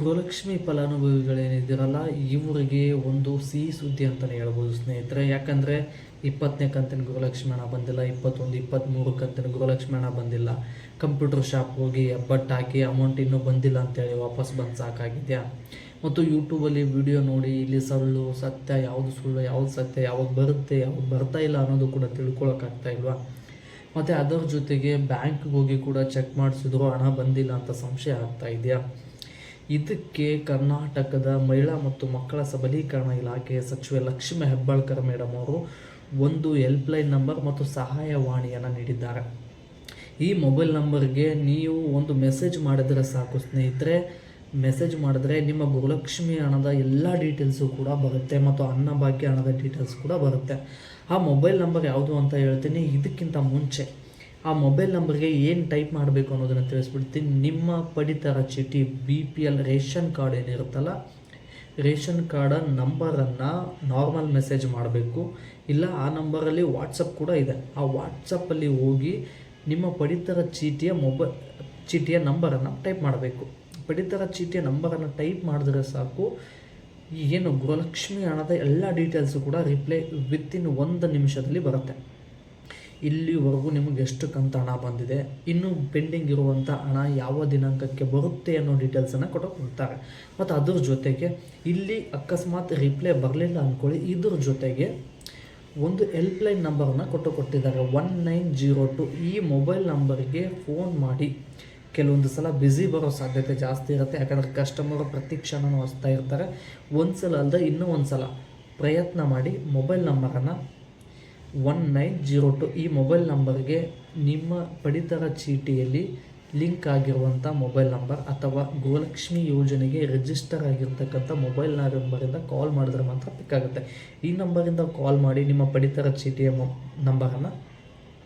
ಗೃಹಲಕ್ಷ್ಮಿ ಫಲಾನುಭವಿಗಳೇನಿದ್ದೀರಲ್ಲ, ಇವರಿಗೆ ಒಂದು ಸಿಹಿ ಸುದ್ದಿ ಅಂತಲೇ ಹೇಳ್ಬೋದು ಸ್ನೇಹಿತರೆ. ಯಾಕಂದರೆ ಇಪ್ಪತ್ತನೇ ಕಂತಿನ ಗೃಹಲಕ್ಷ್ಮಿ ಹಣ ಬಂದಿಲ್ಲ, ಇಪ್ಪತ್ತೊಂದು ಇಪ್ಪತ್ತ್ಮೂರು ಕಂತಿನ ಗೃಹಲಕ್ಷ್ಮಿ ಹಣ ಬಂದಿಲ್ಲ. ಕಂಪ್ಯೂಟರ್ ಶಾಪ್ ಹೋಗಿ ಎಬ್ಬಟ್ಟು ಹಾಕಿ ಅಮೌಂಟ್ ಇನ್ನೂ ಬಂದಿಲ್ಲ ಅಂತೇಳಿ ವಾಪಸ್ ಬಂದು ಸಾಕಾಗಿದೆಯಾ? ಮತ್ತು ಯೂಟ್ಯೂಬಲ್ಲಿ ವಿಡಿಯೋ ನೋಡಿ, ಇಲ್ಲಿ ಸುಳ್ಳು, ಸತ್ಯ, ಯಾವುದು ಸುಳ್ಳು, ಯಾವುದು ಸತ್ಯ ಯಾವಾಗ ಬರುತ್ತೆ ಯಾವಾಗ ಬರ್ತಾ ಇಲ್ಲ ಅನ್ನೋದು ಕೂಡ ತಿಳ್ಕೊಳಕ್ಕಾಗ್ತಾ ಇಲ್ವಾ? ಮತ್ತು ಅದರ ಜೊತೆಗೆ ಬ್ಯಾಂಕ್ಗೆ ಹೋಗಿ ಕೂಡ ಚೆಕ್ ಮಾಡಿಸಿದ್ರು, ಹಣ ಬಂದಿಲ್ಲ ಅಂತ ಸಂಶಯ ಆಗ್ತಾ ಇದೆಯಾ? ಇದಕ್ಕೆ ಕರ್ನಾಟಕದ ಮಹಿಳಾ ಮತ್ತು ಮಕ್ಕಳ ಸಬಲೀಕರಣ ಇಲಾಖೆಯ ಸಚಿವೆ ಲಕ್ಷ್ಮಿ ಹೆಬ್ಬಾಳ್ಕರ್ ಮೇಡಮ್ ಅವರು ಒಂದು ಹೆಲ್ಪ್ಲೈನ್ ನಂಬರ್ ಮತ್ತು ಸಹಾಯವಾಣಿಯನ್ನು ನೀಡಿದ್ದಾರೆ. ಈ ಮೊಬೈಲ್ ನಂಬರ್ಗೆ ನೀವು ಒಂದು ಮೆಸೇಜ್ ಮಾಡಿದರೆ ಸಾಕು ಸ್ನೇಹಿತರೆ. ಮೆಸೇಜ್ ಮಾಡಿದ್ರೆ ನಿಮ್ಮ ಗುರುಲಕ್ಷ್ಮಿ ಹಣದ ಎಲ್ಲ ಡೀಟೇಲ್ಸು ಕೂಡ ಬರುತ್ತೆ ಮತ್ತು ಅನ್ನಭಾಗ್ಯ ಹಣದ ಡೀಟೇಲ್ಸ್ ಕೂಡ ಬರುತ್ತೆ. ಆ ಮೊಬೈಲ್ ನಂಬರ್ ಯಾವುದು ಅಂತ ಹೇಳ್ತೀನಿ. ಇದಕ್ಕಿಂತ ಮುಂಚೆ ಆ ಮೊಬೈಲ್ ನಂಬರ್ಗೆ ಏನು ಟೈಪ್ ಮಾಡಬೇಕು ಅನ್ನೋದನ್ನು ತಿಳಿಸ್ಬಿಡ್ತೀನಿ. ನಿಮ್ಮ ಪಡಿತರ ಚೀಟಿ B P L ration card ಏನಿರುತ್ತಲ್ಲ, ration card ನಂಬರನ್ನು ನಾರ್ಮಲ್ ಮೆಸೇಜ್ ಮಾಡಬೇಕು. ಇಲ್ಲ, ಆ ನಂಬರಲ್ಲಿ ವಾಟ್ಸಪ್ ಕೂಡ ಇದೆ. ಆ ವಾಟ್ಸಪ್ಪಲ್ಲಿ ಹೋಗಿ ನಿಮ್ಮ ಪಡಿತರ ಚೀಟಿಯ ಮೊಬೈಲ್ ಚೀಟಿಯ ನಂಬರನ್ನು ಟೈಪ್ ಮಾಡಬೇಕು. ಪಡಿತರ ಚೀಟಿಯ ನಂಬರನ್ನು ಟೈಪ್ ಮಾಡಿದ್ರೆ ಸಾಕು. ಏನು ಗೃಹಲಕ್ಷ್ಮಿ ಹಣದ ಎಲ್ಲ ಡೀಟೇಲ್ಸು ಕೂಡ ರಿಪ್ಲೈ ವಿತಿನ್ ಒಂದು ನಿಮಿಷದಲ್ಲಿ ಬರುತ್ತೆ. ಇಲ್ಲಿವರೆಗೂ ನಿಮಗೆ ಎಷ್ಟು ಕಂತು ಹಣ ಬಂದಿದೆ, ಇನ್ನು ಪೆಂಡಿಂಗ್ ಇರುವಂಥ ಹಣ ಯಾವ ದಿನಾಂಕಕ್ಕೆ ಬರುತ್ತೆ ಅನ್ನೋ ಡೀಟೇಲ್ಸನ್ನು ಕೊಟ್ಟು ಕೊಡ್ತಾರೆ. ಮತ್ತು ಅದ್ರ ಜೊತೆಗೆ ಇಲ್ಲಿ ಅಕಸ್ಮಾತ್ ರಿಪ್ಲೈ ಬರಲಿಲ್ಲ ಅಂದ್ಕೊಳ್ಳಿ ಇದ್ರ ಜೊತೆಗೆ ಒಂದು ಹೆಲ್ಪ್ಲೈನ್ ನಂಬರನ್ನು ಕೊಟ್ಟು ಕೊಟ್ಟಿದ್ದಾರೆ. ಒನ್ ನೈನ್ ಜೀರೋ ಟು ಈ ಮೊಬೈಲ್ ನಂಬರ್ಗೆ ಫೋನ್ ಮಾಡಿ. ಕೆಲವೊಂದು ಸಲ ಬ್ಯುಸಿ ಬರೋ ಸಾಧ್ಯತೆ ಜಾಸ್ತಿ ಇರುತ್ತೆ, ಯಾಕಂದರೆ ಕಸ್ಟಮರ್ ಪ್ರತಿ ಕ್ಷಣನೂ ಹಚ್ತಾ ಇರ್ತಾರೆ. ಒಂದು ಸಲ ಅಲ್ಲದೆ ಇನ್ನೂ ಒಂದು ಸಲ ಪ್ರಯತ್ನ ಮಾಡಿ ಮೊಬೈಲ್ ನಂಬರನ್ನು ಒನ್ ನೈನ್ ಜೀರೋ ಟು ಈ ಮೊಬೈಲ್ ನಂಬರ್ಗೆ ನಿಮ್ಮ ಪಡಿತರ ಚೀಟಿಯಲ್ಲಿ ಲಿಂಕ್ ಆಗಿರುವಂಥ ಮೊಬೈಲ್ ನಂಬರ್ ಅಥವಾ ಗೋಲಕ್ಷ್ಮಿ ಯೋಜನೆಗೆ ರಿಜಿಸ್ಟರ್ ಆಗಿರ್ತಕ್ಕಂಥ ಮೊಬೈಲ್ ನಂಬರಿಂದ ಕಾಲ್ ಮಾಡಿದ್ರೆ ಮಾತ್ರ ಪಿಕ್ ಆಗುತ್ತೆ ಈ ನಂಬರಿಂದ ಕಾಲ್ ಮಾಡಿ ನಿಮ್ಮ ಪಡಿತರ ಚೀಟಿಯ ಮೊ ನಂಬರನ್ನು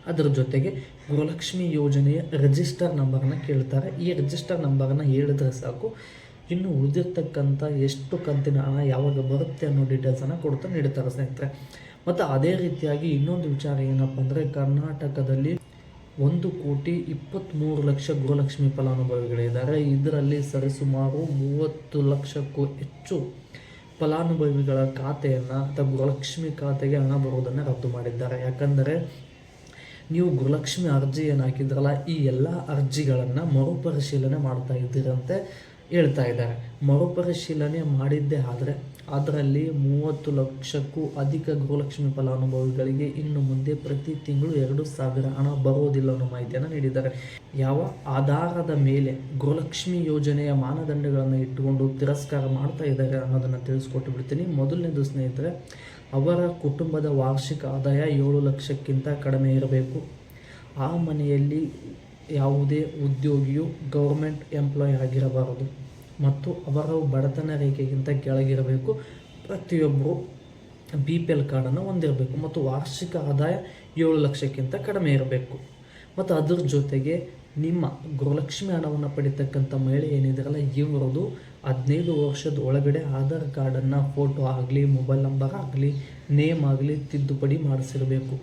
ಅದರ ಜೊತೆಗೆ ಗೃಹಲಕ್ಷ್ಮಿ ಯೋಜನೆಯ ರಿಜಿಸ್ಟರ್ ನಂಬರನ್ನು ಕೇಳ್ತಾರೆ. ಈ ರಿಜಿಸ್ಟರ್ ನಂಬರನ್ನು ಹೇಳಿದ್ರೆ ಸಾಕು. ಇನ್ನು ಉಳಿದಿರ್ತಕ್ಕಂಥ ಎಷ್ಟು ಕಂತಿನ ಹಣ ಯಾವಾಗ ಬರುತ್ತೆ ಅನ್ನೋ ಡೀಟೇಲ್ಸನ್ನು ಕೊಡ್ತಾ ನೀಡ್ತಾರೆ ಸ್ನೇಹಿತರೆ. ಮತ್ತು ಅದೇ ರೀತಿಯಾಗಿ ಇನ್ನೊಂದು ವಿಚಾರ ಏನಪ್ಪ ಅಂದರೆ ಕರ್ನಾಟಕದಲ್ಲಿ ಒಂದು ಕೋಟಿ ಇಪ್ಪತ್ತ್ಮೂರು ಲಕ್ಷ ಗೃಹಲಕ್ಷ್ಮಿ ಫಲಾನುಭವಿಗಳಿದ್ದಾರೆ. ಇದರಲ್ಲಿ ಸರಿಸುಮಾರು ಮೂವತ್ತು ಲಕ್ಷಕ್ಕೂ ಹೆಚ್ಚು ಫಲಾನುಭವಿಗಳ ಖಾತೆಯನ್ನು ಅಥವಾ ಗೃಹಲಕ್ಷ್ಮಿ ಖಾತೆಗೆ ಹಣ ಬರುವುದನ್ನು ರದ್ದು ಮಾಡಿದ್ದಾರೆ. ಯಾಕಂದರೆ ನೀವು ಗೃಹಲಕ್ಷ್ಮಿ ಅರ್ಜಿ ಏನು ಹಾಕಿದ್ರಲ್ಲ ಈ ಎಲ್ಲ ಅರ್ಜಿಗಳನ್ನು ಮರುಪರಿಶೀಲನೆ ಮಾಡ್ತಾ ಇದ್ದೀರಂತೆ. ಹೇಳ್ತಾ ಇದ್ದಾರೆ. ಮರುಪರಿಶೀಲನೆ ಮಾಡಿದ್ದೇ ಆದರೆ ಅದರಲ್ಲಿ ಮೂವತ್ತು ಲಕ್ಷಕ್ಕೂ ಅಧಿಕ ಗೃಹಲಕ್ಷ್ಮಿ ಫಲಾನುಭವಿಗಳಿಗೆ ಇನ್ನು ಮುಂದೆ ಪ್ರತಿ ತಿಂಗಳು ಎರಡು ಸಾವಿರ ಹಣ ಬರೋದಿಲ್ಲ ಅನ್ನೋ ಮಾಹಿತಿಯನ್ನು ನೀಡಿದ್ದಾರೆ. ಯಾವ ಆಧಾರದ ಮೇಲೆ ಗೃಹಲಕ್ಷ್ಮಿ ಯೋಜನೆಯ ಮಾನದಂಡಗಳನ್ನು ಇಟ್ಟುಕೊಂಡು ತಿರಸ್ಕಾರ ಮಾಡ್ತಾ ಇದ್ದಾರೆ ಅನ್ನೋದನ್ನು ತಿಳಿಸ್ಕೊಟ್ಟು ಬಿಡ್ತೀನಿ. ಮೊದಲನೇದು ಸ್ನೇಹಿತರೆ, ಅವರ ಕುಟುಂಬದ ವಾರ್ಷಿಕ ಆದಾಯ ಏಳು ಲಕ್ಷಕ್ಕಿಂತ ಕಡಿಮೆ ಇರಬೇಕು. ಆ ಮನೆಯಲ್ಲಿ ಯಾವುದೇ ಉದ್ಯೋಗಿಯು ಗೌರ್ಮೆಂಟ್ ಎಂಪ್ಲಾಯ್ ಆಗಿರಬಾರದು ಮತ್ತು ಅವರ ಬಡತನ ರೇಖೆಗಿಂತ ಕೆಳಗಿರಬೇಕು. ಪ್ರತಿಯೊಬ್ಬರು ಬಿ ಪಿ ಎಲ್ ಕಾರ್ಡನ್ನು ಹೊಂದಿರಬೇಕು ಮತ್ತು ವಾರ್ಷಿಕ ಆದಾಯ ಏಳು ಲಕ್ಷಕ್ಕಿಂತ ಕಡಿಮೆ ಇರಬೇಕು. ಮತ್ತು ಅದರ ಜೊತೆಗೆ ನಿಮ್ಮ ಗೃಹಲಕ್ಷ್ಮಿ ಹಣವನ್ನು ಪಡಿತಕ್ಕಂಥ ಮಹಿಳೆ ಏನಿದಾರಲ್ಲ ಇವರದು ಹದಿನೈದು ವರ್ಷದ ಒಳಗಡೆ ಆಧಾರ್ ಕಾರ್ಡನ್ನು ಫೋಟೋ ಆಗಲಿ, ಮೊಬೈಲ್ ನಂಬರ್ ಆಗಲಿ, ನೇಮ್ ಆಗಲಿ ತಿದ್ದುಪಡಿ ಮಾಡಿಸಿರಬೇಕು.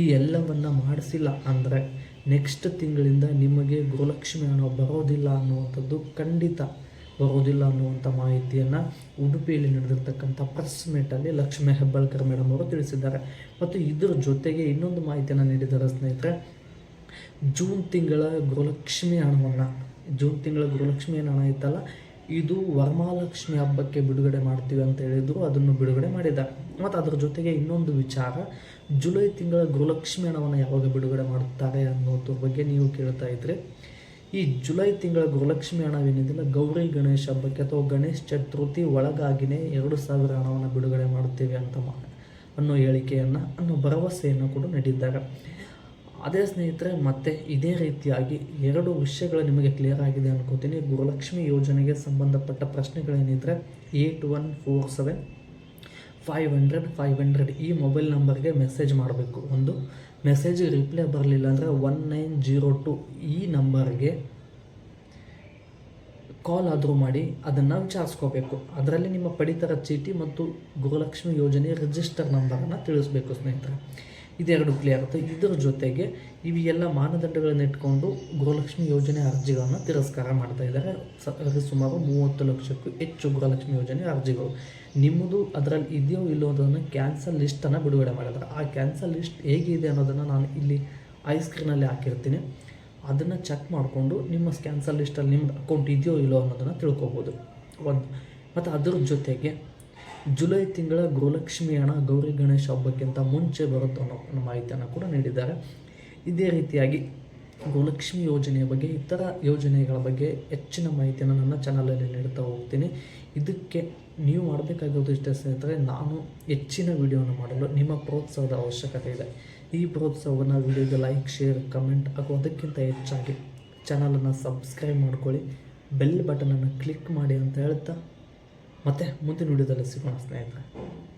ಈ ಎಲ್ಲವನ್ನು ಮಾಡಿಸಿಲ್ಲ ಅಂದರೆ ನೆಕ್ಸ್ಟ್ ತಿಂಗಳಿಂದ ನಿಮಗೆ ಗೋಲಕ್ಷ್ಮಿ ಹಣ ಬರೋದಿಲ್ಲ ಅನ್ನುವಂಥದ್ದು ಖಂಡಿತ ಬರೋದಿಲ್ಲ ಅನ್ನುವಂಥ ಮಾಹಿತಿಯನ್ನು ಉಡುಪಿಯಲ್ಲಿ ನಡೆದಿರ್ತಕ್ಕಂಥ ಪ್ರೆಸ್ ಮೀಟಲ್ಲಿ ಲಕ್ಷ್ಮೀ ಹೆಬ್ಬಾಳ್ಕರ್ ಮೇಡಮ್ ಅವರು ತಿಳಿಸಿದ್ದಾರೆ. ಮತ್ತು ಇದರ ಜೊತೆಗೆ ಇನ್ನೊಂದು ಮಾಹಿತಿಯನ್ನು ನೀಡಿದ್ದಾರೆ ಸ್ನೇಹಿತರೆ, ಜೂನ್ ತಿಂಗಳ ಗೃಹಲಕ್ಷ್ಮಿ ಹಣವನ್ನು, ಜೂನ್ ತಿಂಗಳ ಗೃಹಲಕ್ಷ್ಮಿ ಹಣ ಇತ್ತಲ್ಲ ಇದು ವರಮಹಾಲಕ್ಷ್ಮಿ ಹಬ್ಬಕ್ಕೆ ಬಿಡುಗಡೆ ಮಾಡ್ತೀವಿ ಅಂತ ಹೇಳಿದ್ರು, ಅದನ್ನು ಬಿಡುಗಡೆ ಮಾಡಿದ್ದಾರೆ ಮತ್ತು ಅದರ ಜೊತೆಗೆ ಇನ್ನೊಂದು ವಿಚಾರ, ಜುಲೈ ತಿಂಗಳ ಗೃಹಲಕ್ಷ್ಮಿ ಹಣವನ್ನು ಯಾವಾಗ ಬಿಡುಗಡೆ ಮಾಡುತ್ತಾರೆ ಅನ್ನೋದ್ರ ಬಗ್ಗೆ ನೀವು ಕೇಳ್ತಾ ಇದ್ರೆ, ಈ ಜುಲೈ ತಿಂಗಳ ಗೃಹಲಕ್ಷ್ಮಿ ಹಣವೇನಿದೆಯಲ್ಲ ಗೌರಿ ಗಣೇಶ ಹಬ್ಬಕ್ಕೆ ಅಥವಾ ಗಣೇಶ ಚತುರ್ಥಿ ಒಳಗಾಗಿನೇ ಎರಡು ಸಾವಿರ ಹಣವನ್ನು ಬಿಡುಗಡೆ ಮಾಡುತ್ತೇವೆ ಅಂತ ಅನ್ನೋ ಹೇಳಿಕೆಯನ್ನು, ಅನ್ನೋ ಭರವಸೆಯನ್ನು ಕೂಡ ನೀಡಿದ್ದಾರೆ. ಅದೇ ಸ್ನೇಹಿತರೆ, ಮತ್ತೆ ಇದೇ ರೀತಿಯಾಗಿ ಎರಡು ವಿಷಯಗಳು ನಿಮಗೆ ಕ್ಲಿಯರ್ ಆಗಿದೆ ಅನ್ಕೋತೀನಿ. ಗೃಹಲಕ್ಷ್ಮಿ ಯೋಜನೆಗೆ ಸಂಬಂಧಪಟ್ಟ ಪ್ರಶ್ನೆಗಳೇನಿದ್ರೆ eight one four seven five hundred five hundred ಈ ಮೊಬೈಲ್ ನಂಬರ್ಗೆ ಮೆಸೇಜ್ ಮಾಡಬೇಕು. ಒಂದು, ಮೆಸೇಜ್ ರಿಪ್ಲೈ ಬರಲಿಲ್ಲ ಅಂದರೆ ಒನ್ ನೈನ್ ಜೀರೋ ಟು ಈ ನಂಬರ್ಗೆ ಕಾಲ್ ಆದರೂ ಮಾಡಿ ಅದನ್ನು ವಿಚಾರಿಸ್ಕೋಬೇಕು. ಅದರಲ್ಲಿ ನಿಮ್ಮ ಪಡಿತರ ಚೀಟಿ ಮತ್ತು ಗೃಹಲಕ್ಷ್ಮಿ ಯೋಜನೆ ರಿಜಿಸ್ಟರ್ ನಂಬರನ್ನು ತಿಳಿಸ್ಬೇಕು ಸ್ನೇಹಿತರೆ. ಇದೆರಡು ಆಗುತ್ತೆ. ಇದರ ಜೊತೆಗೆ ಇವು ಎಲ್ಲ ಮಾನದಂಡಗಳನ್ನು ಇಟ್ಕೊಂಡು ಗೃಹಲಕ್ಷ್ಮಿ ಯೋಜನೆ ಅರ್ಜಿಗಳನ್ನು ತಿರಸ್ಕಾರ ಮಾಡ್ತಾ ಇದ್ದಾರೆ. ಸುಮಾರು ಮೂವತ್ತು ಲಕ್ಷಕ್ಕೂ ಹೆಚ್ಚು ಗೃಹಲಕ್ಷ್ಮಿ ಯೋಜನೆ ಅರ್ಜಿಗಳು. ನಿಮ್ಮದು ಅದರಲ್ಲಿ ಇದೆಯೋ ಇಲ್ಲೋ ಅನ್ನೋದನ್ನು ಕ್ಯಾನ್ಸಲ್ ಲಿಸ್ಟನ್ನು ಬಿಡುಗಡೆ ಮಾಡಿದ್ದಾರೆ. ಆ ಕ್ಯಾನ್ಸಲ್ ಲಿಸ್ಟ್ ಹೇಗಿದೆ ಅನ್ನೋದನ್ನು ನಾನು ಇಲ್ಲಿ ಐ ಸ್ಕ್ರೀನಲ್ಲಿ ಹಾಕಿರ್ತೀನಿ. ಅದನ್ನು ಚೆಕ್ ಮಾಡಿಕೊಂಡು ನಿಮ್ಮ ಕ್ಯಾನ್ಸಲ್ ಲಿಸ್ಟಲ್ಲಿ ನಿಮ್ಮ ಅಕೌಂಟ್ ಇದೆಯೋ ಇಲ್ಲೋ ಅನ್ನೋದನ್ನು ತಿಳ್ಕೊಬೋದು. ಒಂದು. ಮತ್ತು ಅದರ ಜೊತೆಗೆ ಜುಲೈ ತಿಂಗಳ ಗೋಲಕ್ಷ್ಮಿ ಹಣ ಗೌರಿ ಗಣೇಶ ಹಬ್ಬಕ್ಕಿಂತ ಮುಂಚೆ ಬರುತ್ತೆ ಅನ್ನೋ ಮಾಹಿತಿಯನ್ನು ಕೂಡ ನೀಡಿದ್ದಾರೆ. ಇದೇ ರೀತಿಯಾಗಿ ಗೋಲಕ್ಷ್ಮಿ ಯೋಜನೆಯ ಬಗ್ಗೆ, ಇತರ ಯೋಜನೆಗಳ ಬಗ್ಗೆ ಹೆಚ್ಚಿನ ಮಾಹಿತಿಯನ್ನು ನನ್ನ ಚಾನಲಲ್ಲಿ ನೀಡ್ತಾ ಹೋಗ್ತೀನಿ. ಇದಕ್ಕೆ ನೀವು ಮಾಡಬೇಕಾಗಿರೋದು ಇಷ್ಟೇ ಸ್ನೇಹಿತರೆ, ನಾನು ಹೆಚ್ಚಿನ ವಿಡಿಯೋವನ್ನು ಮಾಡಲು ನಿಮ್ಮ ಪ್ರೋತ್ಸಾಹದ ಅವಶ್ಯಕತೆ ಇದೆ. ಈ ಪ್ರೋತ್ಸಾಹವನ್ನು ವಿಡಿಯೋಗೆ ಲೈಕ್, ಶೇರ್, ಕಮೆಂಟ್ ಹಾಗೂ ಅದಕ್ಕಿಂತ ಹೆಚ್ಚಾಗಿ ಚಾನಲನ್ನು ಸಬ್ಸ್ಕ್ರೈಬ್ ಮಾಡ್ಕೊಳ್ಳಿ. ಬೆಲ್ ಬಟನನ್ನು ಕ್ಲಿಕ್ ಮಾಡಿ ಅಂತ ಹೇಳ್ತಾ ಮತ್ತೆ ಮುಂದಿನ ವಿಡಿಯೋದಲ್ಲಿ ಸಿಗೋಣ ಸ್ನೇಹಿತರೆ.